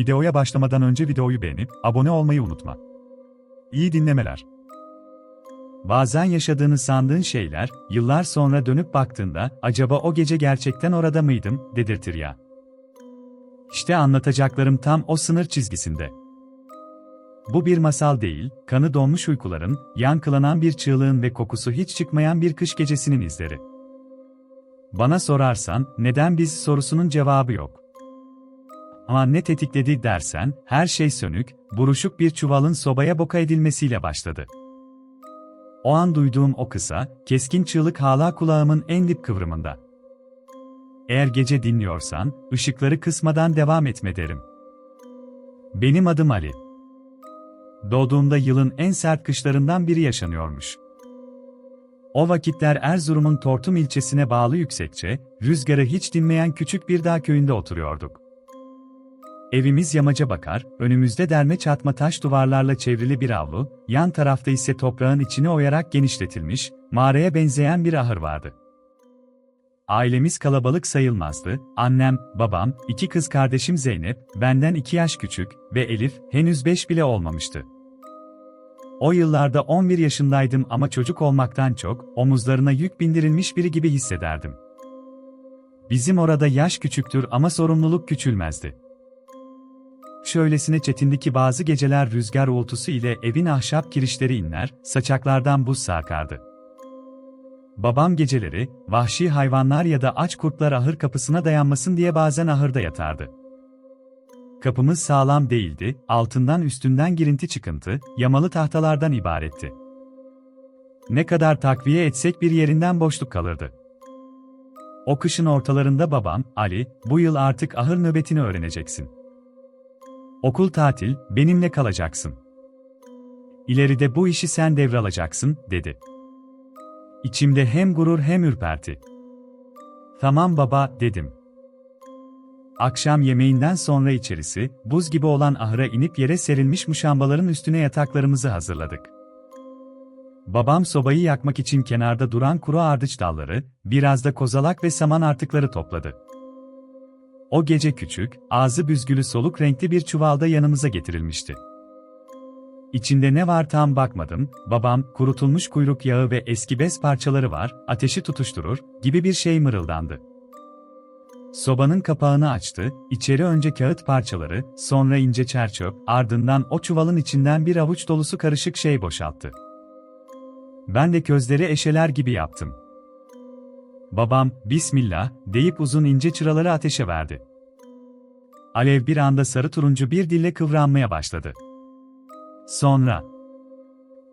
Videoya başlamadan önce videoyu beğenip abone olmayı unutma. İyi dinlemeler. Bazen yaşadığını sandığın şeyler, yıllar sonra dönüp baktığında, acaba o gece gerçekten orada mıydım, dedirtir ya. İşte anlatacaklarım tam o sınır çizgisinde. Bu bir masal değil, kanı donmuş uykuların, yankılanan bir çığlığın ve kokusu hiç çıkmayan bir kış gecesinin izleri. Bana sorarsan, neden biz sorusunun cevabı yok. Ama ne tetikledi dersen, her şey sönük, buruşuk bir çuvalın sobaya boka edilmesiyle başladı. O an duyduğum o kısa, keskin çığlık hala kulağımın en dip kıvrımında. Eğer gece dinliyorsan, ışıkları kısmadan devam etme derim. Benim adım Ali. Doğduğumda yılın en sert kışlarından biri yaşanıyormuş. O vakitler Erzurum'un Tortum ilçesine bağlı yüksekçe, rüzgarı hiç dinmeyen küçük bir dağ köyünde oturuyorduk. Evimiz yamaca bakar, önümüzde derme çatma taş duvarlarla çevrili bir avlu, yan tarafta ise toprağın içini oyarak genişletilmiş, mağaraya benzeyen bir ahır vardı. Ailemiz kalabalık sayılmazdı, annem, babam, iki kız kardeşim Zeynep, benden iki yaş küçük ve Elif, henüz beş bile olmamıştı. O yıllarda 11 yaşındaydım ama çocuk olmaktan çok, omuzlarına yük bindirilmiş biri gibi hissederdim. Bizim orada yaş küçüktür ama sorumluluk küçülmezdi. Şöylesine çetindi ki bazı geceler rüzgar uğultusu ile evin ahşap kirişleri inler, saçaklardan buz sarkardı. Babam geceleri, vahşi hayvanlar ya da aç kurtlar ahır kapısına dayanmasın diye bazen ahırda yatardı. Kapımız sağlam değildi, altından üstünden girinti çıkıntı, yamalı tahtalardan ibaretti. Ne kadar takviye etsek bir yerinden boşluk kalırdı. O kışın ortalarında babam, Ali, bu yıl artık ahır nöbetini öğreneceksin. Okul tatil, benimle kalacaksın. İleride bu işi sen devralacaksın, dedi. İçimde hem gurur hem ürperti. Tamam baba, dedim. Akşam yemeğinden sonra içerisi, buz gibi olan ahıra inip yere serilmiş muşambaların üstüne yataklarımızı hazırladık. Babam sobayı yakmak için kenarda duran kuru ardıç dalları, biraz da kozalak ve saman artıkları topladı. O gece küçük, ağzı büzgülü soluk renkli bir çuvalda yanımıza getirilmişti. İçinde ne var tam bakmadım, babam, kurutulmuş kuyruk yağı ve eski bez parçaları var, ateşi tutuşturur, gibi bir şey mırıldandı. Sobanın kapağını açtı, içeri önce kağıt parçaları, sonra ince çerçöp, ardından o çuvalın içinden bir avuç dolusu karışık şey boşalttı. Ben de közleri eşeler gibi yaptım. Babam, Bismillah, deyip uzun ince çıraları ateşe verdi. Alev bir anda sarı turuncu bir dille kıvranmaya başladı. Sonra,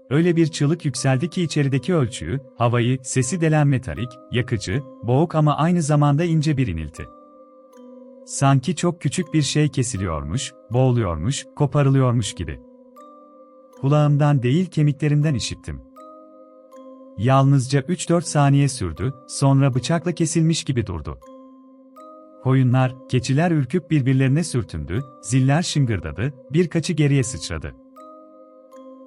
öyle bir çığlık yükseldi ki içerideki ölçüyü, havayı, sesi delen metalik, yakıcı, boğuk ama aynı zamanda ince bir inilti. Sanki çok küçük bir şey kesiliyormuş, boğuluyormuş, koparılıyormuş gibi. Kulağımdan değil kemiklerimden işittim. Yalnızca 3-4 saniye sürdü, sonra bıçakla kesilmiş gibi durdu. Koyunlar, keçiler ürküp birbirlerine sürtündü, ziller şıngırdadı, birkaçı geriye sıçradı.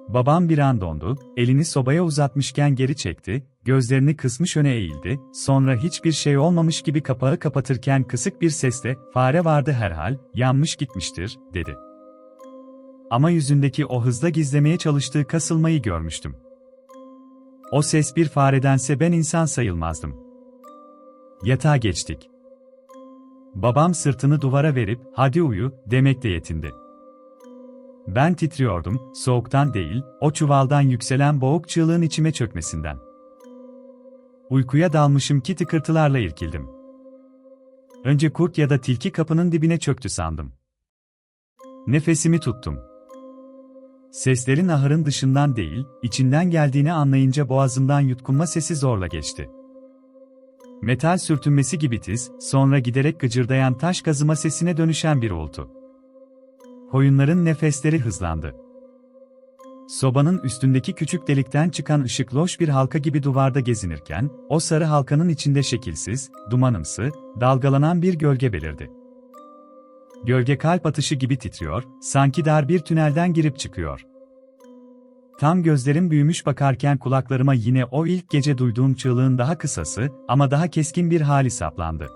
Babam bir an dondu, elini sobaya uzatmışken geri çekti, gözlerini kısmış öne eğildi, sonra hiçbir şey olmamış gibi kapağı kapatırken kısık bir sesle, fare vardı herhal, yanmış gitmiştir, dedi. Ama yüzündeki o hızla gizlemeye çalıştığı kasılmayı görmüştüm. O ses bir faredense ben insan sayılmazdım. Yatağa geçtik. Babam sırtını duvara verip, hadi uyu, demekle yetindi. Ben titriyordum, soğuktan değil, o çuvaldan yükselen boğuk çığlığın içime çökmesinden. Uykuya dalmışım ki tıkırtılarla irkildim. Önce kurt ya da tilki kapının dibine çöktü sandım. Nefesimi tuttum. Seslerin ahırın dışından değil, içinden geldiğini anlayınca boğazımdan yutkunma sesi zorla geçti. Metal sürtünmesi gibi tiz, sonra giderek gıcırdayan taş kazıma sesine dönüşen bir uğultu. Koyunların nefesleri hızlandı. Sobanın üstündeki küçük delikten çıkan ışık loş bir halka gibi duvarda gezinirken, o sarı halkanın içinde şekilsiz, dumanımsı, dalgalanan bir gölge belirdi. Gölge kalp atışı gibi titriyor, sanki dar bir tünelden girip çıkıyor. Tam gözlerim büyümüş bakarken kulaklarıma yine o ilk gece duyduğum çığlığın daha kısası ama daha keskin bir hali saplandı.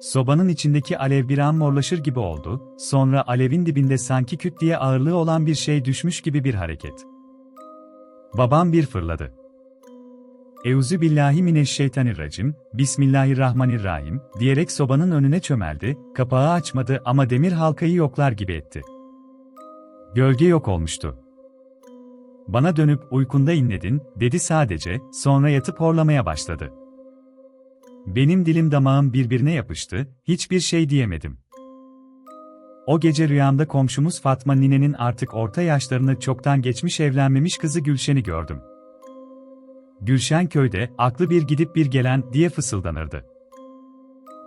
Sobanın içindeki alev bir an morlaşır gibi oldu, sonra alevin dibinde sanki küt diye ağırlığı olan bir şey düşmüş gibi bir hareket. Babam bir fırladı. Euzu billahi mineşşeytanirracim, Bismillahirrahmanirrahim, diyerek sobanın önüne çömeldi, kapağı açmadı ama demir halkayı yoklar gibi etti. Gölge yok olmuştu. Bana dönüp uykunda inledin, dedi sadece, sonra yatıp horlamaya başladı. Benim dilim damağım birbirine yapıştı, hiçbir şey diyemedim. O gece rüyamda komşumuz Fatma ninenin artık orta yaşlarını çoktan geçmiş evlenmemiş kızı Gülşen'i gördüm. Gülşen köyde, aklı bir gidip bir gelen diye fısıldanırdı.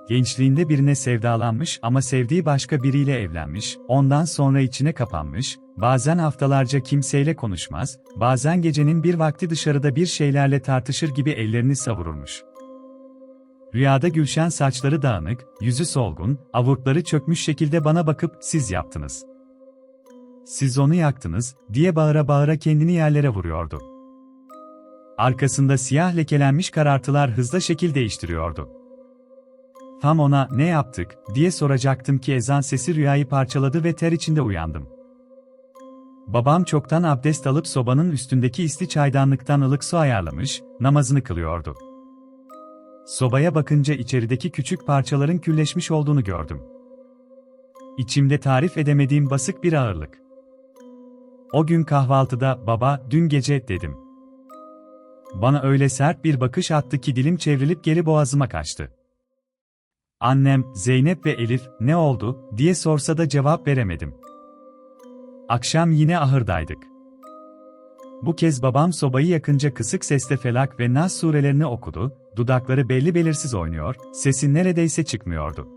Gençliğinde birine sevdalanmış ama sevdiği başka biriyle evlenmiş, ondan sonra içine kapanmış, bazen haftalarca kimseyle konuşmaz, bazen gecenin bir vakti dışarıda bir şeylerle tartışır gibi ellerini savururmuş. Rüyada Gülşen saçları dağınık, yüzü solgun, avurtları çökmüş şekilde bana bakıp siz yaptınız. Siz onu yaktınız diye bağıra bağıra kendini yerlere vuruyordu. Arkasında siyah lekelenmiş karartılar hızla şekil değiştiriyordu. Tam ona ne yaptık diye soracaktım ki ezan sesi rüyayı parçaladı ve ter içinde uyandım. Babam çoktan abdest alıp sobanın üstündeki isli çaydanlıktan ılık su ayarlamış, namazını kılıyordu. Sobaya bakınca içerideki küçük parçaların külleşmiş olduğunu gördüm. İçimde tarif edemediğim basık bir ağırlık. O gün kahvaltıda baba dün gece dedim. Bana öyle sert bir bakış attı ki dilim çevrilip geri boğazıma kaçtı. Annem, Zeynep ve Elif ne oldu diye sorsa da cevap veremedim. Akşam yine ahırdaydık. Bu kez babam sobayı yakınca kısık sesle Felak ve Nas surelerini okudu, dudakları belli belirsiz oynuyor, sesi neredeyse çıkmıyordu.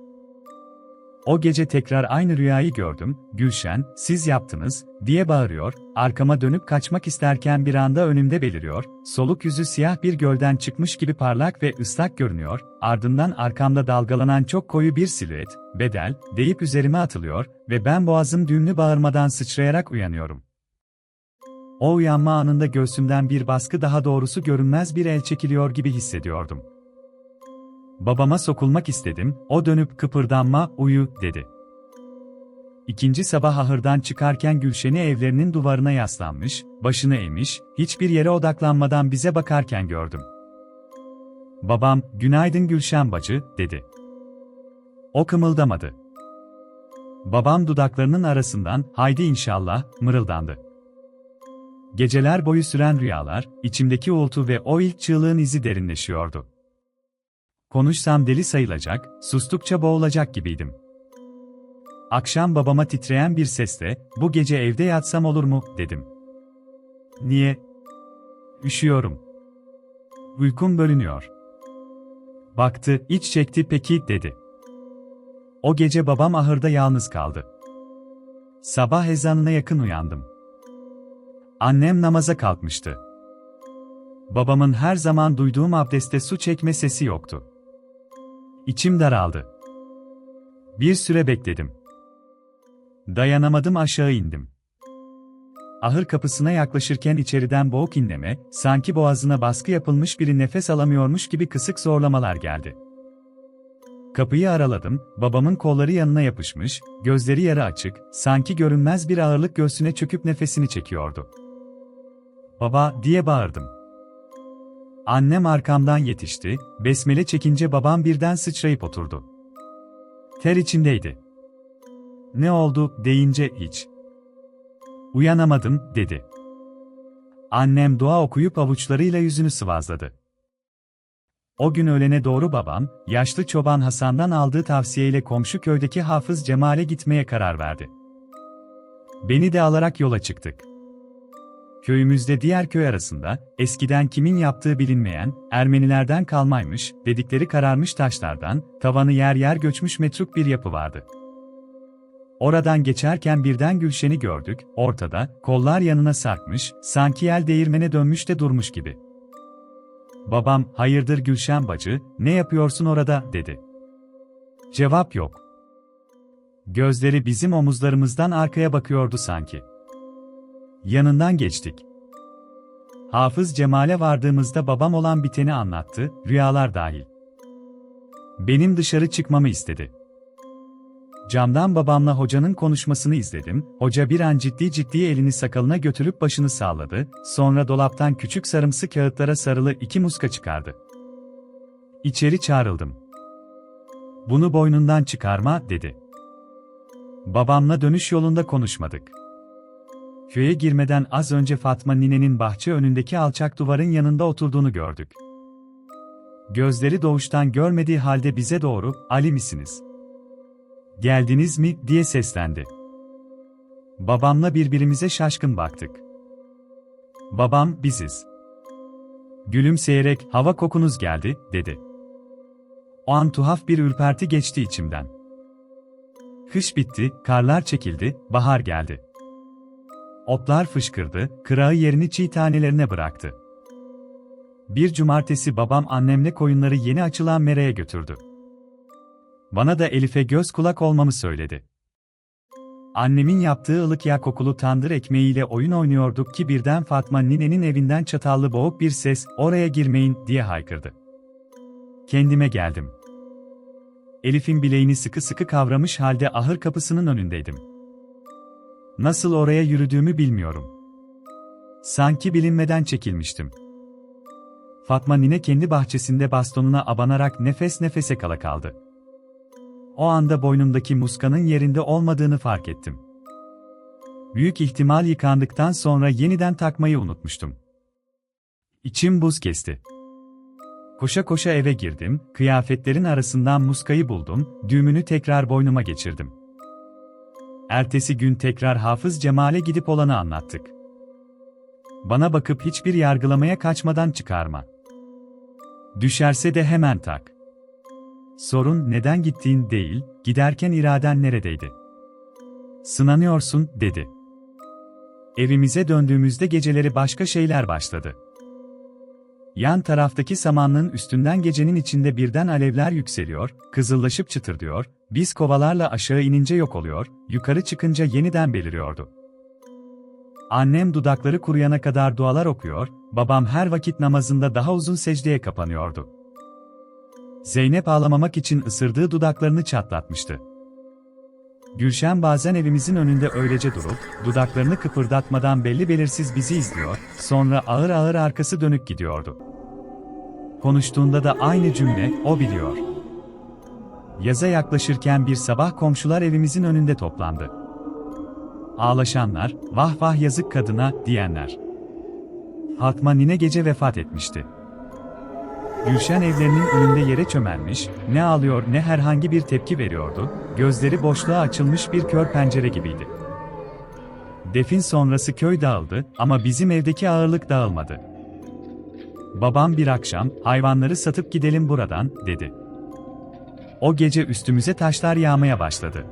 O gece tekrar aynı rüyayı gördüm, Gülşen, siz yaptınız, diye bağırıyor, arkama dönüp kaçmak isterken bir anda önümde beliriyor, soluk yüzü siyah bir gölden çıkmış gibi parlak ve ıslak görünüyor, ardından arkamda dalgalanan çok koyu bir silüet, bedel, deyip üzerime atılıyor ve ben boğazım düğümlü bağırmadan sıçrayarak uyanıyorum. O uyanma anında göğsümden bir baskı daha doğrusu görünmez bir el çekiliyor gibi hissediyordum. Babama sokulmak istedim, o dönüp kıpırdanma, uyu, dedi. İkinci sabah ahırdan çıkarken Gülşen'i evlerinin duvarına yaslanmış, başını eğmiş, hiçbir yere odaklanmadan bize bakarken gördüm. Babam, günaydın Gülşen bacı, dedi. O kımıldamadı. Babam dudaklarının arasından, haydi inşallah, mırıldandı. Geceler boyu süren rüyalar, içimdeki uğultu ve o ilk çığlığın izi derinleşiyordu. Konuşsam deli sayılacak, sustukça boğulacak gibiydim. Akşam babama titreyen bir sesle, bu gece evde yatsam olur mu, dedim. Niye? Üşüyorum. Uykum bölünüyor. Baktı, iç çekti peki, dedi. O gece babam ahırda yalnız kaldı. Sabah ezanına yakın uyandım. Annem namaza kalkmıştı. Babamın her zaman duyduğum abdeste su çekme sesi yoktu. İçim daraldı. Bir süre bekledim. Dayanamadım aşağı indim. Ahır kapısına yaklaşırken içeriden boğuk inleme, sanki boğazına baskı yapılmış biri nefes alamıyormuş gibi kısık zorlamalar geldi. Kapıyı araladım, babamın kolları yanına yapışmış, gözleri yarı açık, sanki görünmez bir ağırlık göğsüne çöküp nefesini çekiyordu. Baba, diye bağırdım. Annem arkamdan yetişti, besmele çekince babam birden sıçrayıp oturdu. Ter içindeydi. Ne oldu, deyince hiç. Uyanamadım, dedi. Annem dua okuyup avuçlarıyla yüzünü sıvazladı. O gün öğlene doğru babam, yaşlı çoban Hasan'dan aldığı tavsiyeyle komşu köydeki Hafız Cemal'e gitmeye karar verdi. Beni de alarak yola çıktık. Köyümüzde diğer köy arasında, eskiden kimin yaptığı bilinmeyen, Ermenilerden kalmaymış, dedikleri kararmış taşlardan, tavanı yer yer göçmüş metruk bir yapı vardı. Oradan geçerken birden Gülşen'i gördük, ortada, kollar yanına sarkmış, sanki el değirmene dönmüş de durmuş gibi. Babam, hayırdır Gülşen bacı, ne yapıyorsun orada, dedi. Cevap yok. Gözleri bizim omuzlarımızdan arkaya bakıyordu sanki. Yanından geçtik. Hafız Cemal'e vardığımızda babam olan biteni anlattı, rüyalar dahil. Benim dışarı çıkmamı istedi. Camdan babamla hocanın konuşmasını izledim. Hoca bir an ciddi ciddi elini sakalına götürüp başını salladı. Sonra dolaptan küçük sarımsı kağıtlara sarılı iki muska çıkardı. İçeri çağrıldım. Bunu boynundan çıkarma, dedi. Babamla dönüş yolunda konuşmadık. Köye girmeden az önce Fatma ninenin bahçe önündeki alçak duvarın yanında oturduğunu gördük. Gözleri doğuştan görmediği halde bize doğru, Ali misiniz? Geldiniz mi, diye seslendi. Babamla birbirimize şaşkın baktık. Babam, biziz. Gülümseyerek, hava kokunuz geldi, dedi. O an tuhaf bir ürperti geçti içimden. Kış bitti, karlar çekildi, bahar geldi. Otlar fışkırdı, kırağı yerini çiğ tanelerine bıraktı. Bir cumartesi babam annemle koyunları yeni açılan meraya götürdü. Bana da Elif'e göz kulak olmamı söyledi. Annemin yaptığı ılık yağ kokulu tandır ekmeğiyle oyun oynuyorduk ki birden Fatma ninenin evinden çatallı boğuk bir ses, oraya girmeyin, diye haykırdı. Kendime geldim. Elif'in bileğini sıkı sıkı kavramış halde ahır kapısının önündeydim. Nasıl oraya yürüdüğümü bilmiyorum. Sanki bilinmeden çekilmiştim. Fatma nine kendi bahçesinde bastonuna abanarak nefes nefese kala kaldı. O anda boynumdaki muskanın yerinde olmadığını fark ettim. Büyük ihtimal yıkandıktan sonra yeniden takmayı unutmuştum. İçim buz kesti. Koşa koşa eve girdim, kıyafetlerin arasından muskayı buldum, düğümünü tekrar boynuma geçirdim. Ertesi gün tekrar Hafız Cemal'e gidip olanı anlattık. Bana bakıp hiçbir yargılamaya kaçmadan çıkarma. Düşerse de hemen tak. Sorun neden gittiğin değil, giderken iraden neredeydi? Sınanıyorsun, dedi. Evimize döndüğümüzde geceleri başka şeyler başladı. Yan taraftaki samanlığın üstünden gecenin içinde birden alevler yükseliyor, kızıllaşıp çıtırdıyor, biz kovalarla aşağı inince yok oluyor, yukarı çıkınca yeniden beliriyordu. Annem dudakları kuruyana kadar dualar okuyor, babam her vakit namazında daha uzun secdeye kapanıyordu. Zeynep ağlamamak için ısırdığı dudaklarını çatlatmıştı. Gülşen bazen evimizin önünde öylece durup, dudaklarını kıpırdatmadan belli belirsiz bizi izliyor, sonra ağır ağır arkası dönük gidiyordu. Konuştuğunda da aynı cümle, o biliyor. Yaza yaklaşırken bir sabah komşular evimizin önünde toplandı. Ağlaşanlar, vah vah yazık kadına, diyenler. Halkma nine gece vefat etmişti. Gülşen evlerinin önünde yere çömelmiş, ne ağlıyor ne herhangi bir tepki veriyordu, gözleri boşluğa açılmış bir kör pencere gibiydi. Defin sonrası köy dağıldı ama bizim evdeki ağırlık dağılmadı. Babam bir akşam, hayvanları satıp gidelim buradan, dedi. O gece üstümüze taşlar yağmaya başladı.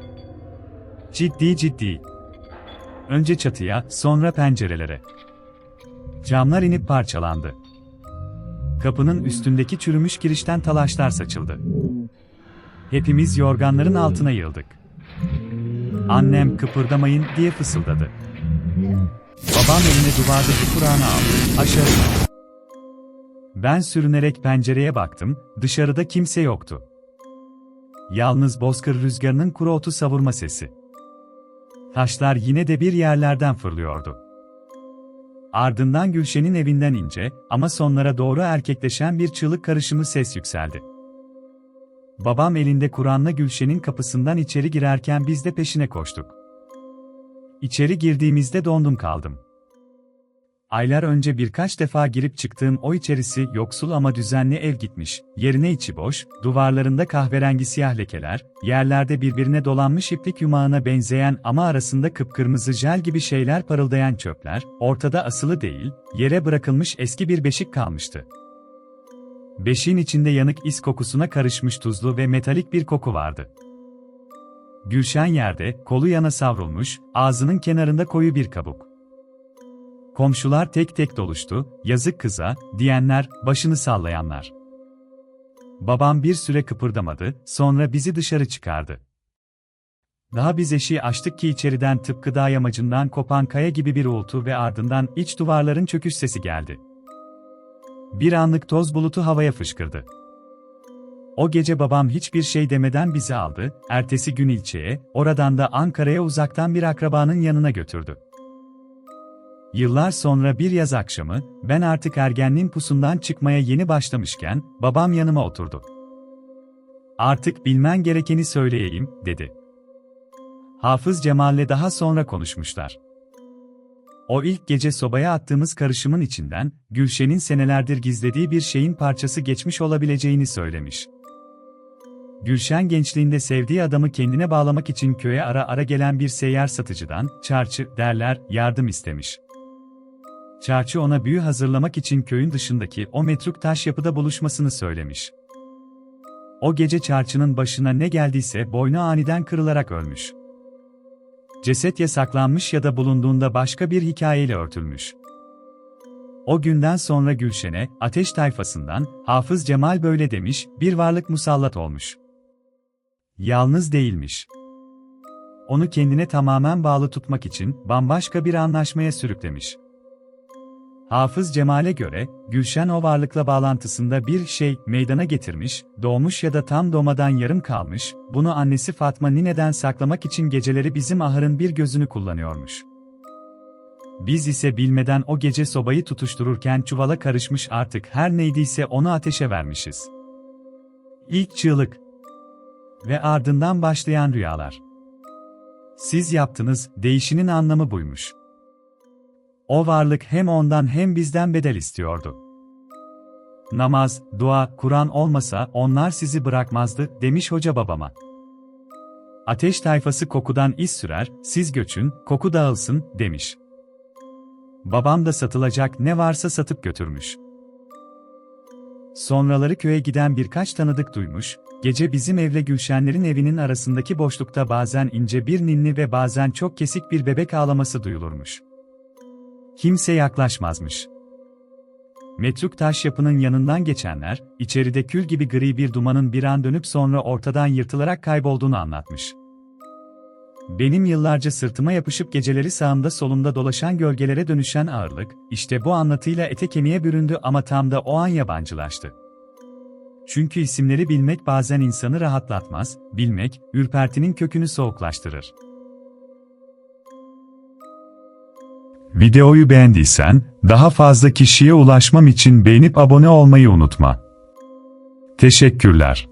Ciddi ciddi. Önce çatıya, sonra pencerelere. Camlar inip parçalandı. Kapının üstündeki çürümüş kirişten talaşlar saçıldı. Hepimiz yorganların altına yıldık. Annem kıpırdamayın diye fısıldadı. Babam eline duvardaki Kur'an'ı aldı, aşağı. Ben sürünerek pencereye baktım, dışarıda kimse yoktu. Yalnız bozkır rüzgarının kuru otu savurma sesi. Taşlar yine de bir yerlerden fırlıyordu. Ardından Gülşen'in evinden ince ama sonlara doğru erkekleşen bir çığlık karışımı ses yükseldi. Babam elinde Kur'an'la Gülşen'in kapısından içeri girerken biz de peşine koştuk. İçeri girdiğimizde dondum kaldım. Aylar önce birkaç defa girip çıktığım o içerisi yoksul ama düzenli ev gitmiş, yerine içi boş, duvarlarında kahverengi siyah lekeler, yerlerde birbirine dolanmış iplik yumağına benzeyen ama arasında kıpkırmızı jel gibi şeyler parıldayan çöpler, ortada asılı değil, yere bırakılmış eski bir beşik kalmıştı. Beşiğin içinde yanık is kokusuna karışmış tuzlu ve metalik bir koku vardı. Gülşen yerde, kolu yana savrulmuş, ağzının kenarında koyu bir kabuk. Komşular tek tek doluştu, yazık kıza, diyenler, başını sallayanlar. Babam bir süre kıpırdamadı, sonra bizi dışarı çıkardı. Daha biz eşiği açtık ki içeriden tıpkı dağ yamacından kopan kaya gibi bir uğultu ve ardından iç duvarların çöküş sesi geldi. Bir anlık toz bulutu havaya fışkırdı. O gece babam hiçbir şey demeden bizi aldı, ertesi gün ilçeye, oradan da Ankara'ya uzaktan bir akrabanın yanına götürdü. Yıllar sonra bir yaz akşamı, ben artık ergenliğin pusundan çıkmaya yeni başlamışken, babam yanıma oturdu. Artık bilmen gerekeni söyleyeyim, dedi. Hafız Cemal'le daha sonra konuşmuşlar. O ilk gece sobaya attığımız karışımın içinden, Gülşen'in senelerdir gizlediği bir şeyin parçası geçmiş olabileceğini söylemiş. Gülşen gençliğinde sevdiği adamı kendine bağlamak için köye ara ara gelen bir seyyar satıcıdan, çarçı derler, yardım istemiş. Çarçı ona büyü hazırlamak için köyün dışındaki o metruk taş yapıda buluşmasını söylemiş. O gece çarçının başına ne geldiyse boynu aniden kırılarak ölmüş. Ceset ya saklanmış ya da bulunduğunda başka bir hikayeyle örtülmüş. O günden sonra Gülşen'e, ateş tayfasından, Hafız Cemal böyle demiş, bir varlık musallat olmuş. Yalnız değilmiş. Onu kendine tamamen bağlı tutmak için bambaşka bir anlaşmaya sürüklemiş. Hafız Cemal'e göre, Gülşen o varlıkla bağlantısında bir şey meydana getirmiş, doğmuş ya da tam doğmadan yarım kalmış, bunu annesi Fatma Nine'den saklamak için geceleri bizim ahırın bir gözünü kullanıyormuş. Biz ise bilmeden o gece sobayı tutuştururken çuvala karışmış artık her neydiyse onu ateşe vermişiz. İlk çığlık ve ardından başlayan rüyalar. Siz yaptınız, değişinin anlamı buymuş. O varlık hem ondan hem bizden bedel istiyordu. Namaz, dua, Kur'an olmasa onlar sizi bırakmazdı, demiş hoca babama. Ateş tayfası kokudan iz sürer, siz göçün, koku dağılsın, demiş. Babam da satılacak ne varsa satıp götürmüş. Sonraları köye giden birkaç tanıdık duymuş, gece bizim evle Gülşenlerin evinin arasındaki boşlukta bazen ince bir ninni ve bazen çok kesik bir bebek ağlaması duyulurmuş. Kimse yaklaşmazmış. Metruk taş yapının yanından geçenler, içeride kül gibi gri bir dumanın bir an dönüp sonra ortadan yırtılarak kaybolduğunu anlatmış. Benim yıllarca sırtıma yapışıp geceleri sağımda solumda dolaşan gölgelere dönüşen ağırlık, işte bu anlatıyla ete kemiğe büründü ama tam da o an yabancılaştı. Çünkü isimleri bilmek bazen insanı rahatlatmaz, bilmek, ürpertinin kökünü soğuklaştırır. Videoyu beğendiysen, daha fazla kişiye ulaşmam için beğenip abone olmayı unutma. Teşekkürler.